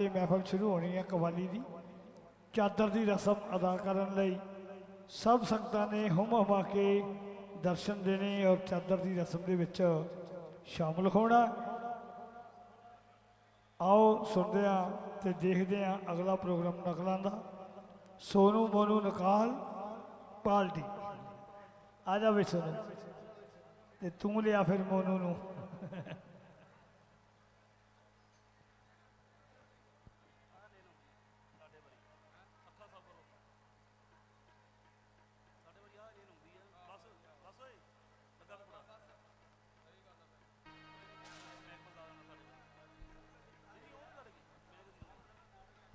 ਇਹ ਮਹਿਫਲ ਸ਼ੁਰੂ ਹੋਣੀ ਹੈ ਕਵਾਲੀ ਦੀ। ਚਾਦਰ ਦੀ ਰਸਮ ਅਦਾ ਕਰਨ ਲਈ ਸਭ ਸੰਗਤਾਂ ਨੇ ਹੁਮ ਹਮਾ ਕੇ ਦਰਸ਼ਨ ਦੇਣੇ ਔਰ ਚਾਦਰ ਦੀ ਰਸਮ ਦੇ ਵਿੱਚ ਸ਼ਾਮਲ ਹੋਣਾ। ਆਓ ਸੁਣਦੇ ਹਾਂ ਤੇ ਦੇਖਦੇ ਹਾਂ ਅਗਲਾ ਪ੍ਰੋਗਰਾਮ ਨਕਲਾਂ ਦਾ। ਸੋਨੂ ਮੋਨੂ ਨਕਾਲ ਪਾਲਟੀ। ਆ ਜਾ ਵੇ ਸੋਨੂ। ਤੇ ਤੂੰ ਲਿਆ ਫਿਰ ਮੋਨੂ ਨੂੰ।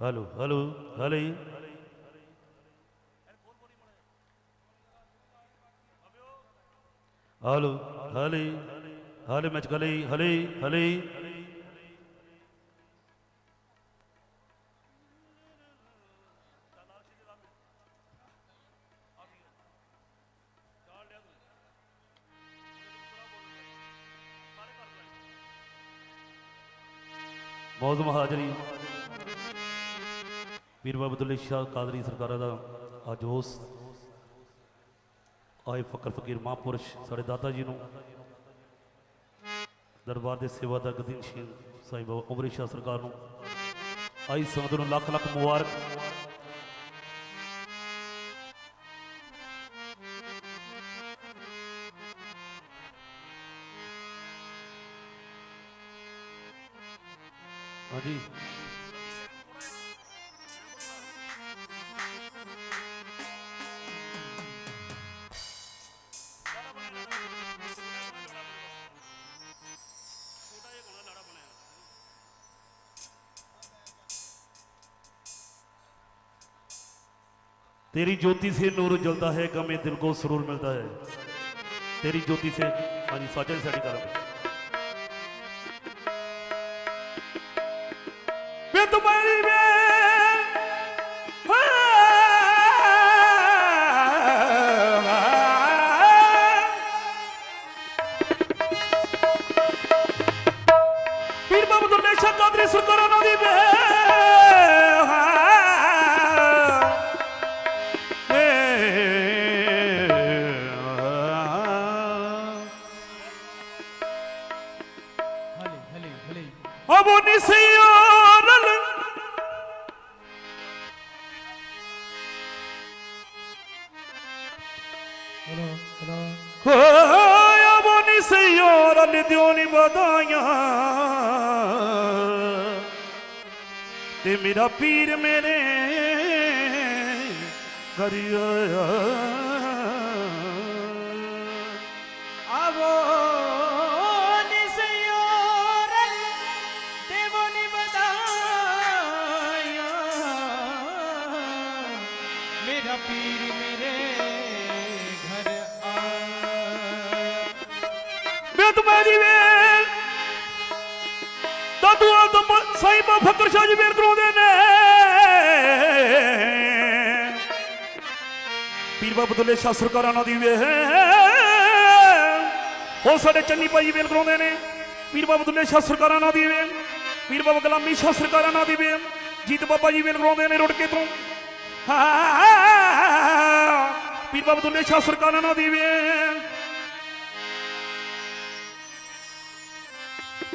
ਹਲੋ ਹਲੋ ਹਲੇ ਹਲੋ ਹਲੇ ਹਲੇ ਮੈਚ ਕਲੇ ਹਲੇ ਹਲੇ ਪੀਰ ਬਾਬਾ ਅਬਦੁੱਲਾ ਸ਼ਾਹ ਕਾਦਰੀ ਸਰਕਾਰਾਂ ਦਾ ਅੱਜ ਉਸ ਆਏ ਫਕਰ ਫਕੀਰ ਮਹਾਂਪੁਰਸ਼ ਸਾਡੇ ਦਾਤਾ ਜੀ ਨੂੰ ਦਰਬਾਰ ਦੇ ਸੇਵਾਦਾਰ ਗਦੀਨ ਸ਼ੀਰ ਸਾਈਂ ਬਾਬਾ ਸ਼ਾਹ ਸਰਕਾਰ ਨੂੰ ਆਈ ਸੰਗਤ ਨੂੰ ਲੱਖ ਲੱਖ ਮੁਬਾਰਕ। ਹਾਂਜੀ। तेरी ज्योति से नूर जलता है गम में दिल को सुरूर मिलता है तेरी ज्योति से हाँ जी साजन साड़ी कलम वे तुम्हारी में पीर बाबू दुर्नेशा कादरी सुकराना दी में ਪੀਰ ਮੇਰੇ ਘਰ ਆਇਆ ਆਵੋ ਮੇਰਾ ਪੀਰ ਮੇਰੇ ਘਰ ਆਇਆ ਮੈਂ ਤੁਹਾਡੀ ਵੇਲ ਦਾਦੂ ਆਦਮ ਸਾਈਬਾ ਫਕਰ ਸ਼ਾਹ ਜੀ ਵੇਲ ਕਰਾਉਂਦੇ ਬਾਬਾ ਬਦਲੇ ਸ਼ਾਹ ਸਰਕਾਰਾਂ ਨਾਲ ਦੀ ਵੇ ਉਹ ਸਾਡੇ ਚੰਨੀ ਭਾਈ ਵੇਲ ਕਰਾਉਂਦੇ ਨੇ। ਪੀਰ ਬਾਬਾ ਬਦਲੇ ਸ਼ਾਹ ਸਰਕਾਰਾਂ ਨਾਲ ਦੀ ਵੇ ਪੀਰ ਬਾਬਾ ਗੁਲਾਮੀ ਸ਼ਾਹ ਸਰਕਾਰਾਂ ਨਾਲ ਦੀ ਵੇਲ ਜੀਤ ਬਾਬਾ ਜੀ ਵੇਲ ਕਰਾਉਂਦੇ ਨੇ ਰੁੜ ਤੋਂ। ਪੀਰ ਬਾਬਾ ਬਦਲੇ ਸ਼ਾਹ ਸਰਕਾਰਾਂ ਨਾਲ ਦੀ ਵੇ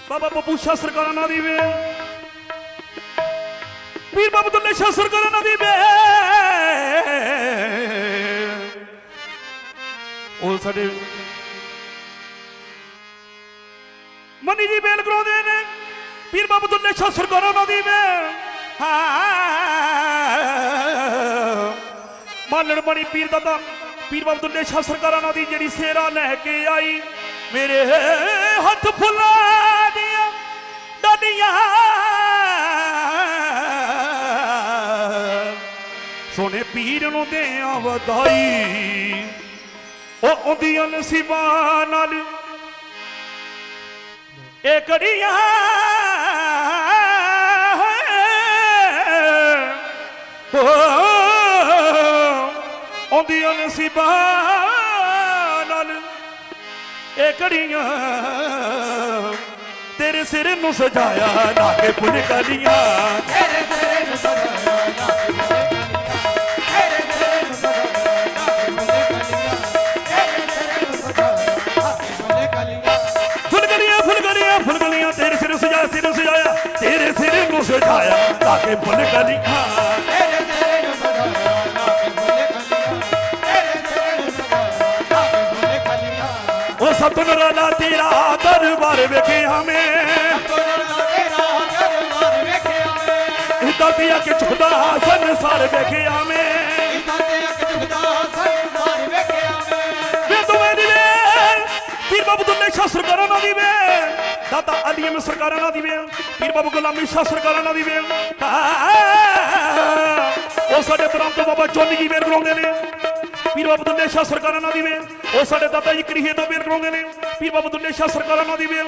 ਬਾਬਾ ਬੱਬੂ ਸ਼ਾਹ ਸਰਕਾਰਾਂ ਨਾਲ ਦੀ ਵੇ ਪੀਰ ਬਾਬਾ ਦੁੱਲੇ ਸ਼ਾਹ ਸਰਕਾਰਾਂ ਨਾਲ ਦੀ ਵੇ ਉਹ ਸਾਡੇ ਮਨੀ ਜੀ ਬੇਲ ਕਰਾਉਂਦੇ ਨੇ। ਪੀਰ ਬਾਬਾ ਦੁੱਲੇ ਸ਼ਾਹ ਸਰਕਾਰਾਂ ਨਾਲ ਦੀ ਵੇ ਮਾਲਣ ਮਣੀ ਪੀਰ ਦਾਦਾ, ਪੀਰ ਬਾਬਾ ਦੁੱਲੇ ਸ਼ਾਹ ਸਰਕਾਰਾਂ ਨਾਲ ਦੀ ਜਿਹੜੀ ਸੇਰਾ ਲੈ ਕੇ ਆਈ। ਮੇਰੇ ਹੱਥ ਫੁੱਲਾਂ ਦੀਆਂ ਡਾਡੀਆਂ। ਸੋਨੇ ਪੀਰ ਨੂੰ ਦਿਆਂ ਵਧਾਈ। ਉਹ ਉਹਦੀਆਂ ਨਸੀਬਾਂ ਨਾਲ ਇਹ ਕੜੀਆਂ ਆਉਂਦੀਆਂ ਨਸੀਬਾਂ ਨਾਲ ਇਹ ਕੜੀਆਂ ਤੇਰੇ ਸਿਰ ਨੂੰ ਸਜਾਇਆ, ਲਾ ਕੇ ਫੁੱਲ ਤੇਰੇ ਸਿਰ ਨੂੰ ਸਜਾਇਆ। ਕੇ ਫੁੱਲ ਕਲੀਆਂ ਤੇਰੇ ਸਿਰ ਨੂੰ ਸਜਾਇਆ ਨਾ ਕਿ ਬੋਲੇ ਕਲੀਆਂ ਤੇਰੇ ਸਿਰ ਨੂੰ ਸਜਾਇਆ ਨਾ ਕਿ ਬੋਲੇ ਕਲੀਆਂ ਉਹ ਸਤਨੁਰ ਤੇਰਾ ਦਰਬਾਰ ਵੇਖਿਆ ਮੈਂ ਤੋਰਨਾ ਤੇਰਾ ਦਰਬਾਰ ਵੇਖਿਆ ਮੈਂ ਦਾਤੀਆ ਕੇ ਝੁਕਦਾ ਸੰਸਾਰ ਵੇਖਿਆ ਮੈਂ ਇਦਾਂ ਤੇ ਅੱਖ ਝੁਕਦਾ ਸੰਸਾਰ ਵੇਖਿਆ ਮੈਂ ਵੇ ਦੋਵੇਂ ਦੀ ਵੇ। ਪੀਰ ਬਾਬੂ ਦੁੱਲੇ ਸ਼ਾਹ ਸਰਕਾਰਾਂ ਨਾਲ ਦੀ ਵੇ। ਦਾਤਾ ਅਲੀਮ ਸਰਕਾਰਾਂ ਨਾਲ ਦੀ ਵੇ। ਪੀਰ ਬਾਬਾ ਗੁਲਾਮੀ ਸ਼ਾਹ ਸਰਕਾਰਾਂ ਨਾਲ ਦੀ ਵੇ ਉਹ ਸਾਡੇ ਬ੍ਰਹਮ ਤੋਂ ਬਾਬਾ ਚੋਨੀ ਜੀ ਵੇਰ ਕਰਾਉਂਦੇ ਨੇ। ਪੀਰ ਬਾਬਾ ਦੁੱਲੇ ਸ਼ਾਹ ਸਰਕਾਰਾਂ ਨਾਲ ਦੀ ਵੇ ਉਹ ਸਾਡੇ ਦਾਤਾ ਜੀ ਕਰੀਏ ਤੋਂ ਵੇਰ ਕਰਾਉਂਦੇ ਨੇ। ਪੀਰ ਬਾਬਾ ਦੁੱਲੇ ਸ਼ਾਹ ਸਰਕਾਰਾਂ ਨਾਲ ਦੀ ਵੇ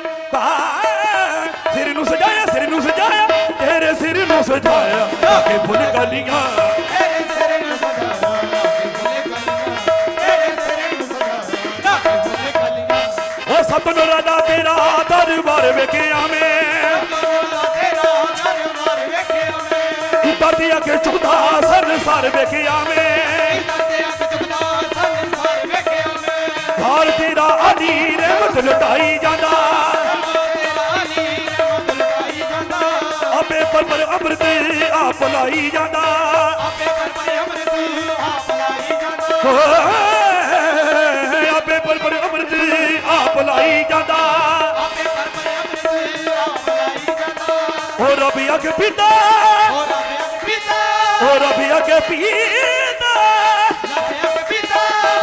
ਸਿਰ ਨੂੰ ਸਜਾਇਆ, ਸਿਰ ਨੂੰ ਸਜਾਇਆ, ਤੇਰੇ ਸਿਰ ਨੂੰ ਸਜਾਇਆ। ਲਾ ਕੇ ਨੂੰ ਸਜਾਇਆ ਨਾ ਕਿ ਬੋਲੇ ਕਲੀਆਂ ਤੇਰੇ ਸਿਰ ਨੂੰ ਸਜਾਇਆ ਨਾ ਦਾ ਤੇਰਾ ਦਰਬਾਰ ਵੇਖਿਆ ਮੈਂ। ਅੱਗੇ ਝੁਕਦਾ ਸੰਸਾਰ ਵੇਖਿਆ ਮੈਂ ਇਦਾਂ ਤੇ ਅੱਖ ਤੇਰਾ ਅਲੀ ਰਹਿਮਤ ਲਟਾਈ ਜਾਂਦਾ। ਤੇਰਾ ਆਪੇ ਪਰ ਪਰ ਅੰਮ੍ਰਿਤ ਆਪ ਲਾਈ ਜਾਂਦਾ। ਆਪੇ ਪਰ ਪਰ ਅੰਮ੍ਰਿਤ ਆਪ ਲਾਈ ਜਾਂਦਾ। ਓਏ, ਰੱਬ ਅੱਗੇ ਪੀਤਾ। ਹੋਰ ਆਪੇ ਅੱਖ ਰੱਬ ਅੱਗੇ ਪੀਤਾ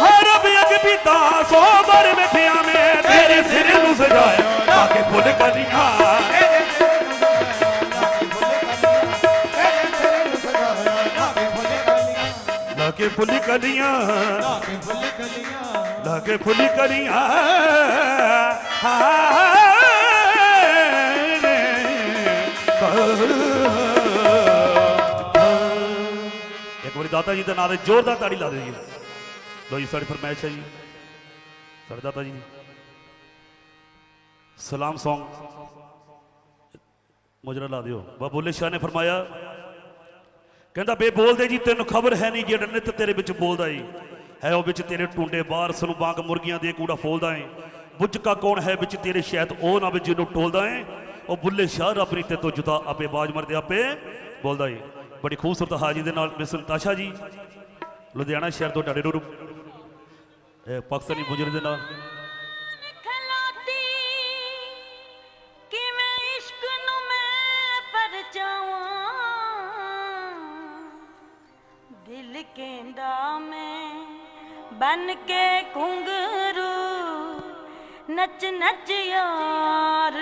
ਆਪੇ ਰੱਬ ਅੱਗੇ ਪੀਤਾ ਸੋ ਬਰ ਮੈਂ, ਤੇਰੇ ਸਿਰ ਨੂੰ ਸਜਾਇਆ। ਤਾਂ ਕਿ ਫੁੱਲ ਕਲੀਆਂ। ਤੇਰੇ ਸਿਰ ਕਲੀਆਂ ਤੇਰੇ ਫੁੱਲ ਕਲੀਆਂ। ਨਾ ਫੁੱਲ ਕਲੀਆਂ। ਇੱਕ ਵਾਰੀ ਦਾਤਾ ਜੀ ਦੇ ਨਾਂ ਤੇ ਜ਼ੋਰਦਾਰ ਤਾੜੀ ਲਾ ਦਿਓ ਜੀ। ਲੋ ਜੀ, ਸਾਡੀ ਫਰਮਾਇਸ਼ ਹੈ ਜੀ। ਸਾਡੇ ਦਾਤਾ ਜੀ। ਸਲਾਮ Song ਮੁਜਰਾ ਲਾ ਦਿਓ। ਬਾ ਬੋਲੇ ਸ਼ਾਹ ਨੇ ਫਰਮਾਇਆ, ਕਹਿੰਦਾ, ਬੇ ਬੋਲਦੇ ਜੀ, ਤੈਨੂੰ ਖਬਰ ਹੈ ਨਹੀਂ ਜਿਹੜਾ ਨਿਤ ਤੇਰੇ ਵਿੱਚ ਬੋਲਦਾ ਏ। ਹੈ ਉਹ ਵਿੱਚ ਤੇਰੇ ਟੁੰਡੇ ਬਾਹਰ, ਸਨੂੰ ਬਾਗ ਮੁਰਗੀਆਂ ਦੇ ਕੂੜਾ ਫੋਲਦਾ ਏ। ਬੁੱਝਕਾ ਕੌਣ ਹੈ ਵਿੱਚ ਤੇਰੇ ਸ਼ਾਇਦ ਉਹ ਨਾ ਵਿੱਚ ਜਿਹਨੂੰ ਟੋਲਦਾ ਏ। ਉਹ ਬੁੱਲੇ ਸ਼ਾਹ ਰੱਬ ਆਪਣੀ ਤੇ ਤੋਂ ਜੁਦਾ ਆਪੇ ਬਾਜ ਮਰਦੇ ਆਪੇ ਬੋਲਦਾ ਏ। ਬੜੀ ਖੂਬਸੂਰਤ ਹਾਜੀ ਦੇ ਨਾਲ ਮਿਸ ਨਤਾਸ਼ਾ ਜੀ। ਲੁਧਿਆਣਾ ਸ਼ਹਿਰ ਤੋਂ ਡਾਡੇ ਰੂਪ ਪਾਕਿਸਤਾਨੀ ਮੁਜਰ ਦੇ ਨਾਲ। ਦਿਲ ਕਹਿੰਦਾ ਮੈਂ ਬਨ ਕੇ ਘੁੰਗਰੂ ਨੱਚ ਨੱਚ ਯਾਰ।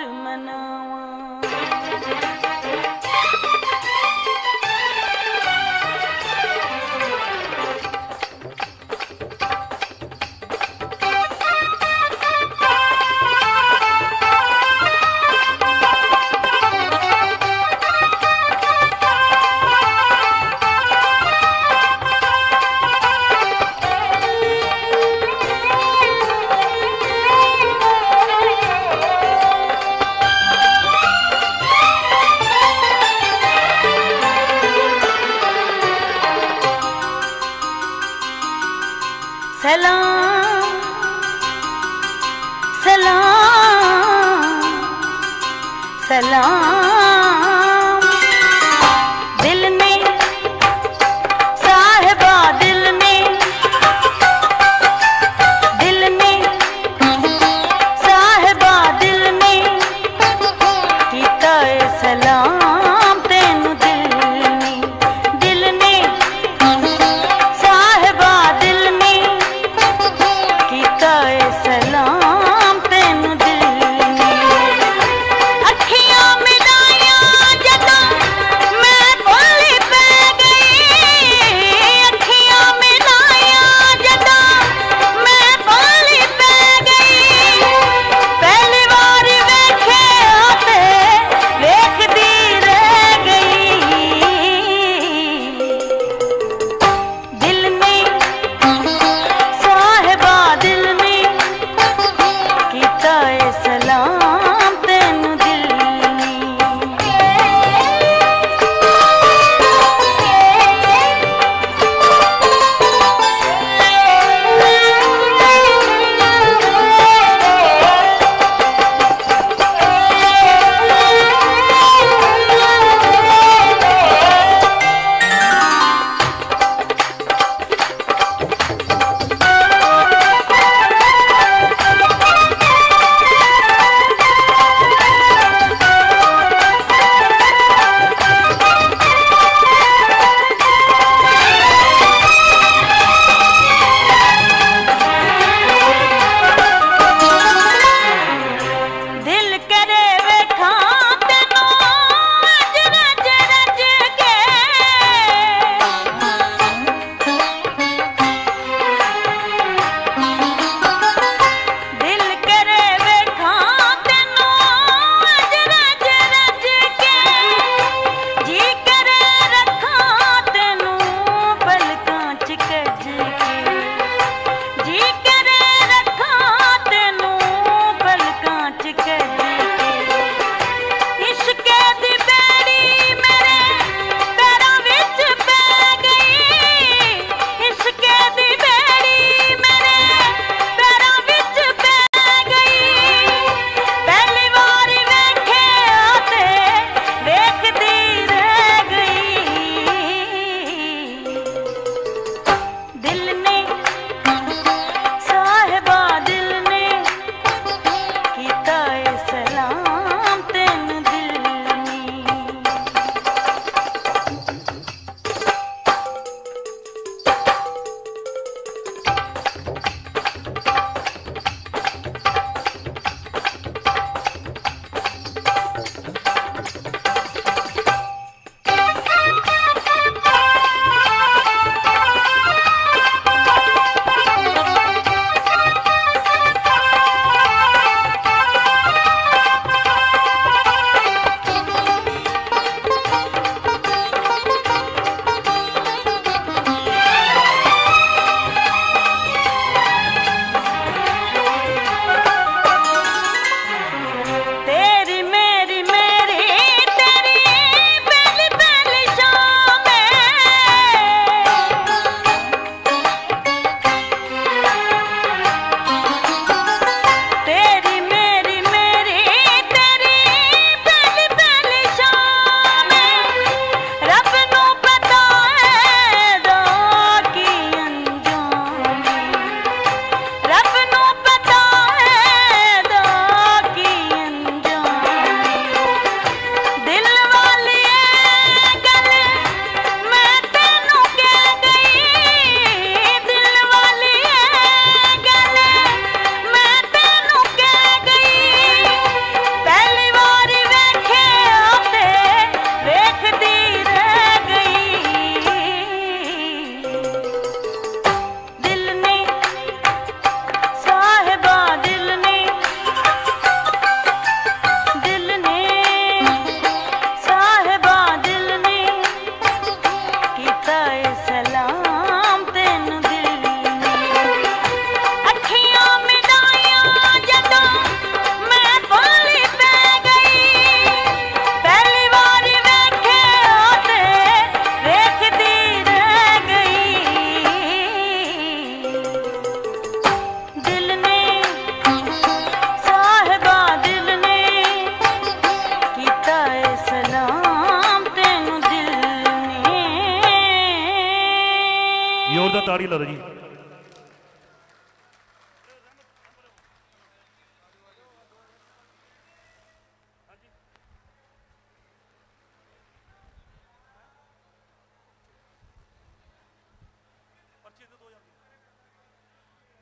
ਤਾੜੀ ਲਾ ਲਓ ਜੀ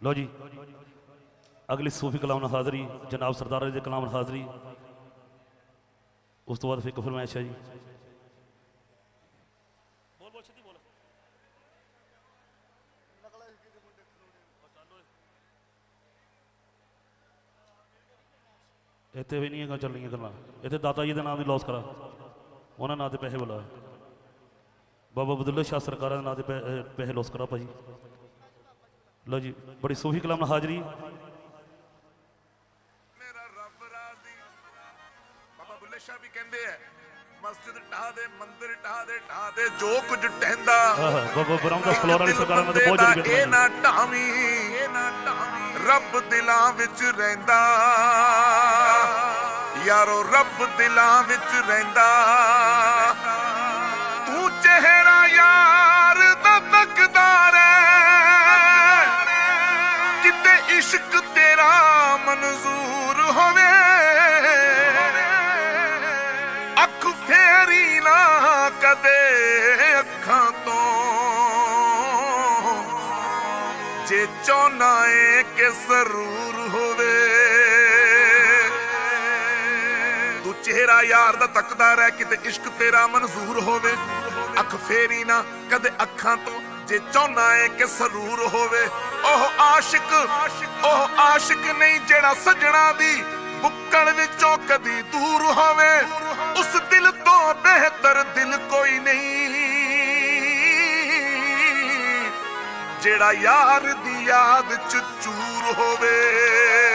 ਲਓ ਜੀ ਅਗਲੀ ਸੂਫੀ ਕਲਾਮ ਨਾਲ ਹਾਜ਼ਰੀ ਜਨਾਬ ਸਰਦਾਰ ਜੀ ਦੇ ਕਲਾਮ ਨਾਲ ਹਾਜ਼ਰੀ ਉਸ ਤੋਂ ਬਾਅਦ ਫਿਰ ਇੱਕ ਫਰਮਾਇਸ਼ ਹੈ ਜੀ ਇੱਥੇ ਵੀ ਨਹੀਂ ਹੈਗਾ ਚੱਲੀਆਂ ਗੱਲਾਂ। ਇੱਥੇ ਦਾਤਾ ਜੀ ਦੇ ਨਾਮ ਦੀ ਲੋਸ ਕਰਾ। ਉਹਨਾਂ ਨਾਂ ਤੇ ਪੈਸੇ ਬੁਲਾ। ਬਾਬਾ ਬਦੁੱਲਾ ਸ਼ਾਹ ਸਰਕਾਰਾਂ ਦੇ ਨਾਂ ਤੇ ਪੈਸੇ ਲੋਸ ਕਰਾ ਭਾਜੀ। ਲਓ ਜੀ ਬੜੀ ਸੂਫੀ ਕਲਾਮ ਨਾਲ ਹਾਜ਼ਰੀ। ਮੇਰਾ ਰੱਬ ਰਾਜ਼ੀ ਬਾਬਾ ਬੁੱਲੇ ਸ਼ਾਹ ਵੀ ਕਹਿੰਦੇ ਐ ਮਸਜਿਦ ਢਾਹ ਦੇ ਮੰਦਿਰ ਢਾਹ ਦੇ ਢਾਹ ਦੇ ਜੋ ਕੁਝ ਟਹਿੰਦਾ। ਬਾਬਾ ਬ੍ਰਹਮ ਦਾ ਫਲੋਰ ਵਾਲੀ ਸਰਕਾਰਾਂ ਨੇ ਤਾਂ ਬੰਦੇ ਬਹੁਤ ਜਲਦੀ ਇਹ ਨਾ ਢਾਵੀਂ ਇਹ ਨਾ ਢਾਵੀਂ। ਰੱਬ ਦਿਲਾਂ ਵਿੱਚ ਰਹਿੰਦਾ। ਯਾਰੋ, ਰੱਬ ਦਿਲਾਂ ਵਿੱਚ ਰਹਿੰਦਾ। ਤੂੰ ਚਿਹਰਾ ਯਾਰ ਦਾ ਤੱਕਦਾਰ ਹੈ ਕਿਤੇ ਇਸ਼ਕ ਤੇਰਾ ਮਨਜ਼ੂਰ ਹੋਵੇ। ਅੱਖ ਫੇਰੀ ਨਾ ਕਦੇ ਅੱਖਾਂ ਤੋਂ। ਜੇ ਚਾਹੁੰਨਾ ਏ ਕਿ ਸਰੂਰ ਹੋਵੇ। ਚਿਹਰਾ ਯਾਰ ਦਾ ਤੱਕਦਾ ਰਹਿ, ਕਿਤੇ ਇਸ਼ਕ ਤੇਰਾ ਮਨਜ਼ੂਰ ਹੋਵੇ। ਅੱਖ ਫੇਰੀ ਨਾ, ਕਦੇ ਅੱਖਾਂ ਤੋਂ ਜੇ ਚਾਹੁੰਨਾ ਏ ਕਿ ਸਰੂਰ ਹੋਵੇ। ਉਹ ਆਸ਼ਿਕ ਉਹ ਆਸ਼ਿਕ ਨਹੀਂ ਜਿਹੜਾ ਸਜਣਾ ਦੀ ਬੁੱਕਣ ਵਿੱਚੋਂ ਕਦੀ ਦੂਰ ਹੋਵੇ। ਉਸ ਦਿਲ ਤੋਂ ਬਿਹਤਰ ਦਿਲ ਕੋਈ ਨਹੀਂ। ਜਿਹੜਾ ਯਾਰ ਦੀ ਯਾਦ ਚ ਚੂਰ ਹੋਵੇ।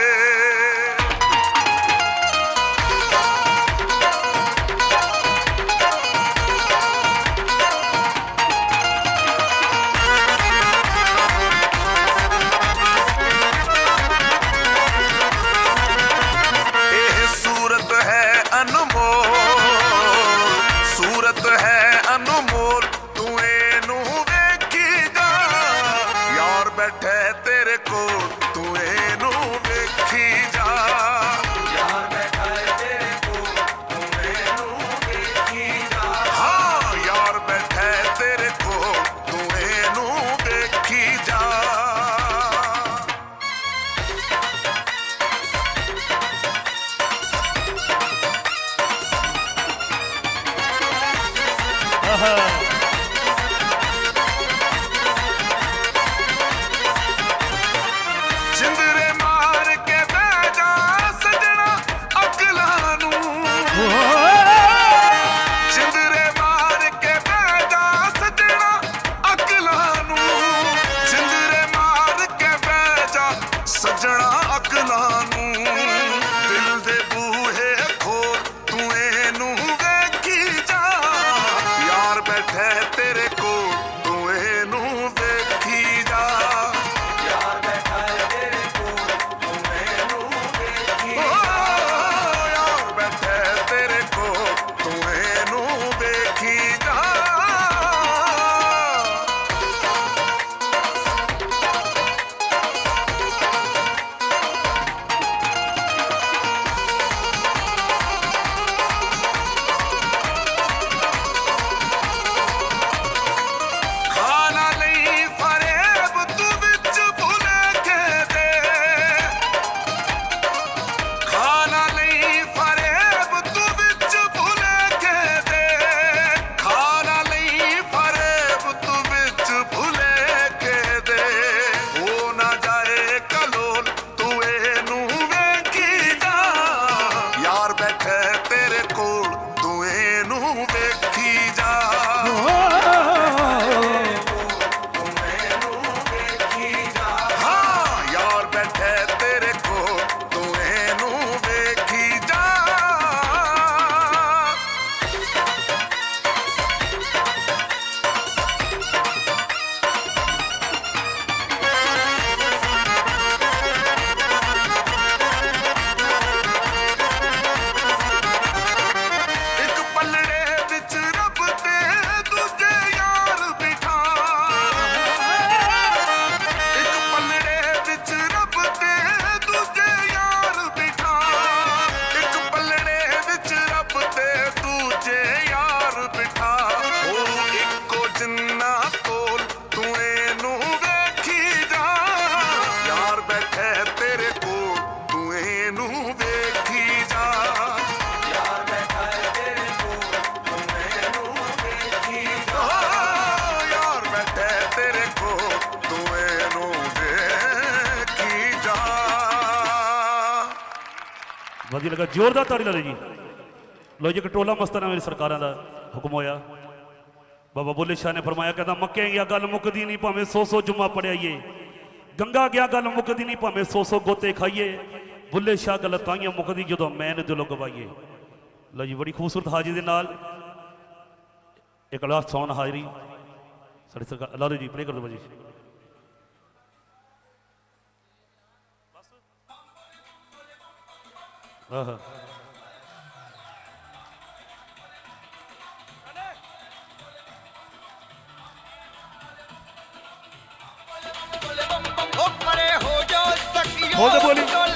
ਵਧੀਆ ਲੱਗਾ, ਜ਼ੋਰਦਾਰ ਤਾੜੀ ਲਾ ਲਓ ਜੀ ਲੋ ਜੀ ਕਟੋਲਾ ਮਸਤਾਨਾ ਮੇਰੀ ਸਰਕਾਰਾਂ ਦਾ ਹੁਕਮ ਹੋਇਆ। ਬਾਬਾ ਬੁੱਲੇ ਸ਼ਾਹ ਨੇ ਫਰਮਾਇਆ, ਕਹਿੰਦਾ ਮੱਕੇ ਗਿਆ, ਗੱਲ ਮੁੱਕਦੀ ਨਹੀਂ, ਭਾਵੇਂ ਸੌ ਸੌ ਜੁਮਾ ਪੜਿਆਈਏ ਗੰਗਾ ਗਿਆ, ਗੱਲ ਮੁੱਕਦੀ ਨਹੀਂ, ਭਾਵੇਂ ਸੌ ਸੌ ਗੋਤੇ ਖਾਈਏ। ਬੁੱਲੇ ਸ਼ਾਹ ਗੱਲ ਤਾਈਆਂ ਮੁੱਕਦੀ ਜਦੋਂ ਮੈਂ ਨੇ ਦਿਲੋਂ ਗਵਾਈਏ। ਲੋ ਜੀ, ਬੜੀ ਖੂਬਸੂਰਤ ਹਾਜ਼ਰੀ ਦੇ ਨਾਲ ਇੱਕ ਲਾਸਟ ਸੌਣ ਹਾਜ਼ਰੀ। ਸਾਡੀ ਸਰਕਾਰ ਲਾ ਦਿਓ ਜੀ ਪਲੇ ਕਰ ਦਿਓ ਜੀ। ਆਹਾ ਉਹ ਪਰੇ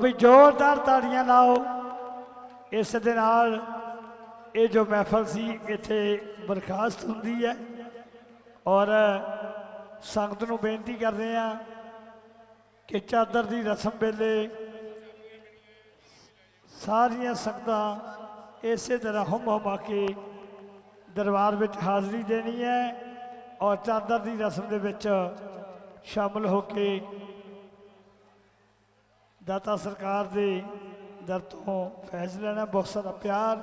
ਵੀ ਜ਼ੋਰਦਾਰ ਤਾੜੀਆਂ ਲਾਓ। ਇਸ ਦੇ ਨਾਲ ਇਹ ਜੋ ਮਹਿਫਲ ਸੀ, ਇੱਥੇ ਬਰਖਾਸਤ ਹੁੰਦੀ ਹੈ। ਔਰ ਸੰਗਤ ਨੂੰ ਬੇਨਤੀ ਕਰਦੇ ਆ ਕਿ ਚਾਦਰ ਦੀ ਰਸਮ ਵੇਲੇ ਸਾਰੀਆਂ ਸੰਗਤਾਂ ਇਸੇ ਤਰ੍ਹਾਂ ਹਮ ਹਮਾ ਕੇ ਦਰਬਾਰ ਵਿੱਚ ਹਾਜ਼ਰੀ ਦੇਣੀ ਹੈ ਔਰ ਚਾਦਰ ਦੀ ਰਸਮ ਦੇ ਵਿੱਚ ਸ਼ਾਮਲ ਹੋ ਕੇ ਦਾਤਾ ਸਰਕਾਰ ਦੇ ਦਰ ਤੋਂ ਫੈਜ਼ ਲੈਣਾ ਬਹੁਤ ਸਾਰਾ ਪਿਆਰ।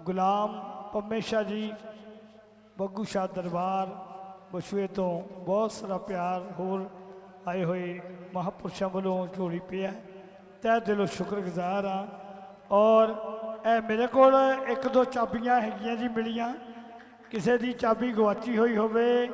ਗੁਲਾਮ ਪੰਮੇ ਜੀ, ਬੱਗੂ ਸ਼ਾਹ ਦਰਬਾਰ ਬਸ਼ੂਏ ਤੋਂ ਬਹੁਤ ਸਾਰਾ ਪਿਆਰ ਹੋਰ ਆਏ ਹੋਏ ਮਹਾਪੁਰਸ਼ਾਂ ਵੱਲੋਂ ਝੋਲੀ ਪਿਆ ਤਹਿ ਦਿਲੋਂ ਸ਼ੁਕਰਗੁਜ਼ਾਰ ਆ ਔਰ ਇਹ ਮੇਰੇ ਕੋਲ ਇੱਕ ਦੋ ਚਾਬੀਆਂ ਹੈਗੀਆਂ ਜੀ ਮਿਲੀਆਂ। ਕਿਸੇ ਦੀ ਚਾਬੀ ਗਵਾਚੀ ਹੋਈ ਹੋਵੇ